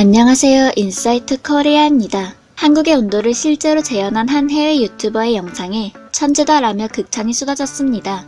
안녕하세요. 인사이트 코리아입니다. 한국의 온도를 실제로 재현한 한 해외 유튜버의 영상에 천재다라며 극찬이 쏟아졌습니다.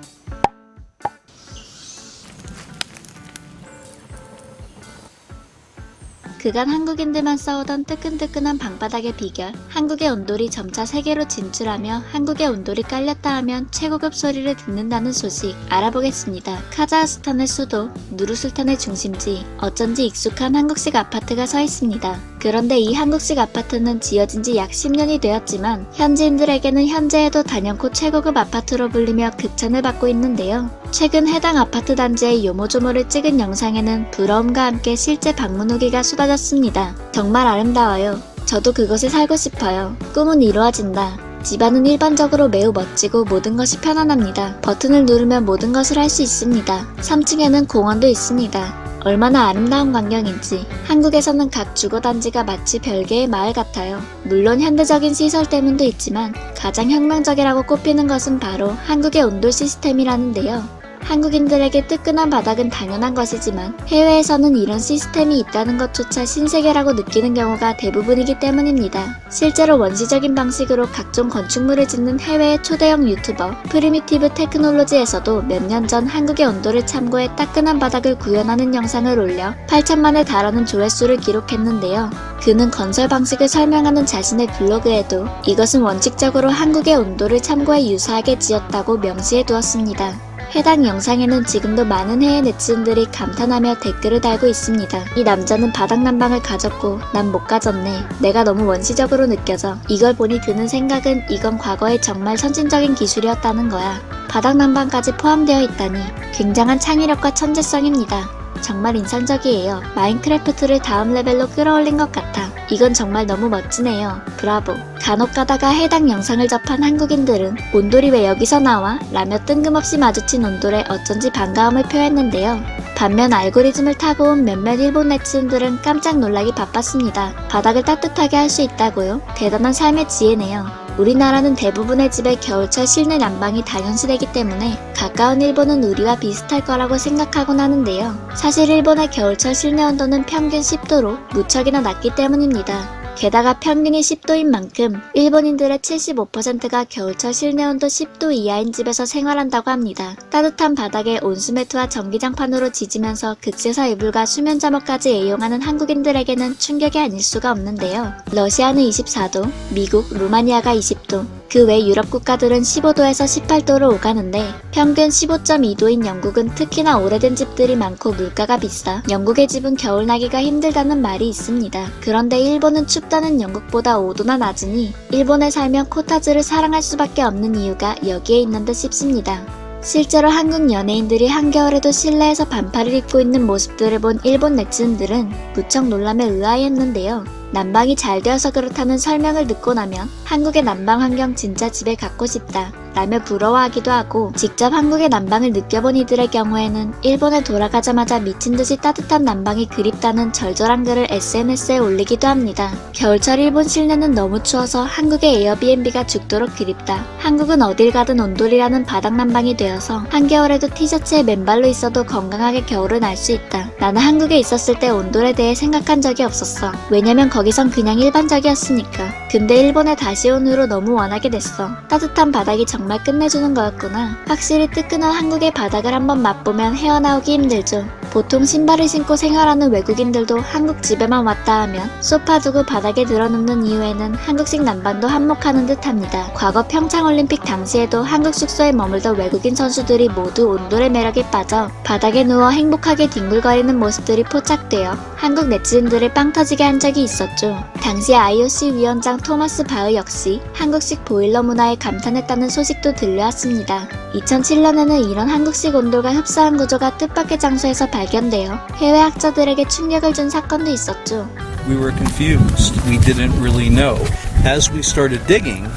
그간 한국인들만 싸우던 뜨끈뜨끈한 방바닥의 비결, 한국의 온돌이 점차 세계로 진출하며 한국의 온돌이 깔렸다 하면 최고급 소리를 듣는다는 소식 알아보겠습니다. 카자흐스탄의 수도, 누르술탄의 중심지, 어쩐지 익숙한 한국식 아파트가 서 있습니다. 그런데 이 한국식 아파트는 지어진 지 약 10년이 되었지만 현지인들에게는 현재에도 단연코 최고급 아파트로 불리며 극찬을 받고 있는데요. 최근 해당 아파트 단지의 요모조모를 찍은 영상에는 부러움과 함께 실제 방문 후기가 쏟아졌습니다. 정말 아름다워요. 저도 그곳에 살고 싶어요. 꿈은 이루어진다. 집안은 일반적으로 매우 멋지고 모든 것이 편안합니다. 버튼을 누르면 모든 것을 할 수 있습니다. 3층에는 공원도 있습니다. 얼마나 아름다운 광경인지 한국에서는 각 주거단지가 마치 별개의 마을 같아요. 물론 현대적인 시설 때문도 있지만 가장 혁명적이라고 꼽히는 것은 바로 한국의 온돌 시스템이라는데요. 한국인들에게 뜨끈한 바닥은 당연한 것이지만 해외에서는 이런 시스템이 있다는 것조차 신세계라고 느끼는 경우가 대부분이기 때문입니다. 실제로 원시적인 방식으로 각종 건축물을 짓는 해외의 초대형 유튜버 프리미티브 테크놀로지에서도 몇 년 전 한국의 온도를 참고해 따끈한 바닥을 구현하는 영상을 올려 8천만에 달하는 조회수를 기록했는데요. 그는 건설 방식을 설명하는 자신의 블로그에도 이것은 원칙적으로 한국의 온도를 참고해 유사하게 지었다고 명시해 두었습니다. 해당 영상에는 지금도 많은 해외 네티즌들이 감탄하며 댓글을 달고 있습니다. 이 남자는 바닥 난방을 가졌고 난 못 가졌네. 내가 너무 원시적으로 느껴져. 이걸 보니 드는 생각은 이건 과거에 정말 선진적인 기술이었다는 거야. 바닥 난방까지 포함되어 있다니 굉장한 창의력과 천재성입니다. 정말 인상적이에요. 마인크래프트를 다음 레벨로 끌어올린 것 같아. 이건 정말 너무 멋지네요. 브라보. 간혹 가다가 해당 영상을 접한 한국인들은 온돌이 왜 여기서 나와? 라며 뜬금없이 마주친 온돌에 어쩐지 반가움을 표했는데요. 반면 알고리즘을 타고 온 몇몇 일본 네티즌들은 깜짝 놀라기 바빴습니다. 바닥을 따뜻하게 할 수 있다고요? 대단한 삶의 지혜네요. 우리나라는 대부분의 집에 겨울철 실내 난방이 당연시되기 때문에 가까운 일본은 우리와 비슷할 거라고 생각하곤 하는데요. 사실 일본의 겨울철 실내 온도는 평균 10도로 무척이나 낮기 때문입니다. 게다가 평균이 10도인 만큼 일본인들의 75%가 겨울철 실내 온도 10도 이하인 집에서 생활한다고 합니다. 따뜻한 바닥에 온수매트와 전기장판으로 지지면서 극세사 이불과 수면 잠옷까지 애용하는 한국인들에게는 충격이 아닐 수가 없는데요. 러시아는 24도, 미국, 루마니아가 20도, 그 외 유럽 국가들은 15도에서 18도로 오가는데 평균 15.2도인 영국은 특히나 오래된 집들이 많고 물가가 비싸 영국의 집은 겨울 나기가 힘들다는 말이 있습니다. 그런데 일본은 춥다는 영국보다 5도나 낮으니 일본에 살면 코타즈를 사랑할 수밖에 없는 이유가 여기에 있는 듯 싶습니다. 실제로 한국 연예인들이 한겨울에도 실내에서 반팔을 입고 있는 모습들을 본 일본 네티즌들은 무척 놀라며 의아해했는데요. 난방이 잘 되어서 그렇다는 설명을 듣고 나면 한국의 난방 환경 진짜 집에 갖고 싶다. 라며 부러워하기도 하고 직접 한국의 난방을 느껴본 이들의 경우에는 일본에 돌아가자마자 미친 듯이 따뜻한 난방이 그립다는 절절한 글을 SNS에 올리기도 합니다. 겨울철 일본 실내는 너무 추워서 한국의 에어비앤비가 죽도록 그립다. 한국은 어딜 가든 온돌이라는 바닥 난방이 되어서 한겨울에도 티셔츠에 맨발로 있어도 건강하게 겨울을 날수 있다. 나는 한국에 있었을 때 온돌에 대해 생각한 적이 없었어. 왜냐면 거기선 그냥 일반적이었으니까. 근데 일본에 다시 온 후로 너무 원하게 됐어. 따뜻한 바닥이 정말 끝내주는 거였구나. 확실히 뜨끈한 한국의 바닥을 한번 맛보면 헤어나오기 힘들죠. 보통 신발을 신고 생활하는 외국인들도 한국 집에만 왔다 하면 소파 두고 바닥에 늘어눕는 이유에는 한국식 난방도 한몫하는 듯 합니다. 과거 평창올림픽 당시에도 한국 숙소에 머물던 외국인 선수들이 모두 온돌의 매력에 빠져 바닥에 누워 행복하게 뒹굴거리는 모습들이 포착되어 한국 네티즌들을 빵 터지게 한 적이 있었죠. 당시 IOC 위원장 토마스 바흐 역시 한국식 보일러 문화에 감탄했다는 소식도 들려왔습니다. 2007년에는 이런 한국식 온돌과 흡사한 구조가 뜻밖의 장소에서 발견되어 해외 학자들에게 충격을 준 사건도 있었죠. We were confused. We didn't really know. As we started digging,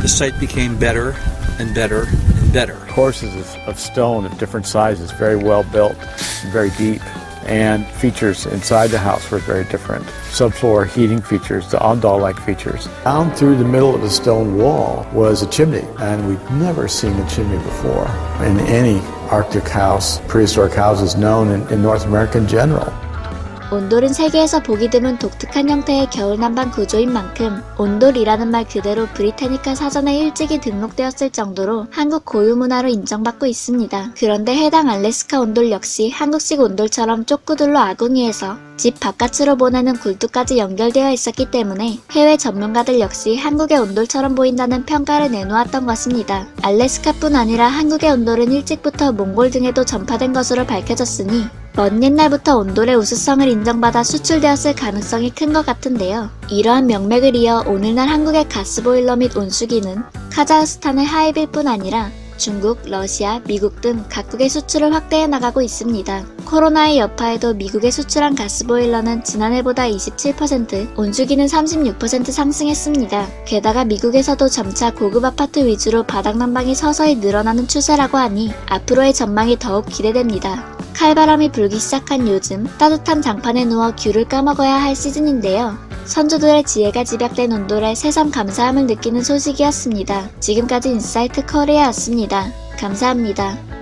the site became better and better and better. courses of, of stone of different sizes, very well built, very deep, and features inside the house were very different. Subfloor heating features, the ondol-like features. Down through the middle of the stone wall was a chimney, and we'd never seen a chimney before in any Arctic house, prehistoric houses known in, in North America in general. 온돌은 세계에서 보기 드문 독특한 형태의 겨울 난방 구조인 만큼 온돌이라는 말 그대로 브리타니카 사전에 일찍이 등록되었을 정도로 한국 고유 문화로 인정받고 있습니다. 그런데 해당 알래스카 온돌 역시 한국식 온돌처럼 쪽구들로 아궁이에서 집 바깥으로 보내는 굴뚝까지 연결되어 있었기 때문에 해외 전문가들 역시 한국의 온돌처럼 보인다는 평가를 내놓았던 것입니다. 알래스카뿐 아니라 한국의 온돌은 일찍부터 몽골 등에도 전파된 것으로 밝혀졌으니 먼 옛날부터 온돌의 우수성을 인정받아 수출되었을 가능성이 큰 것 같은데요. 이러한 명맥을 이어 오늘날 한국의 가스보일러 및 온수기는 카자흐스탄의 하이빌 뿐 아니라 중국, 러시아, 미국 등 각국의 수출을 확대해 나가고 있습니다. 코로나의 여파에도 미국에 수출한 가스보일러는 지난해보다 27%, 온수기는 36% 상승했습니다. 게다가 미국에서도 점차 고급 아파트 위주로 바닥난방이 서서히 늘어나는 추세라고 하니 앞으로의 전망이 더욱 기대됩니다. 칼바람이 불기 시작한 요즘 따뜻한 장판에 누워 귤을 까먹어야 할 시즌인데요. 선조들의 지혜가 집약된 온돌에 새삼 감사함을 느끼는 소식이었습니다. 지금까지 인사이트 코리아였습니다. 감사합니다.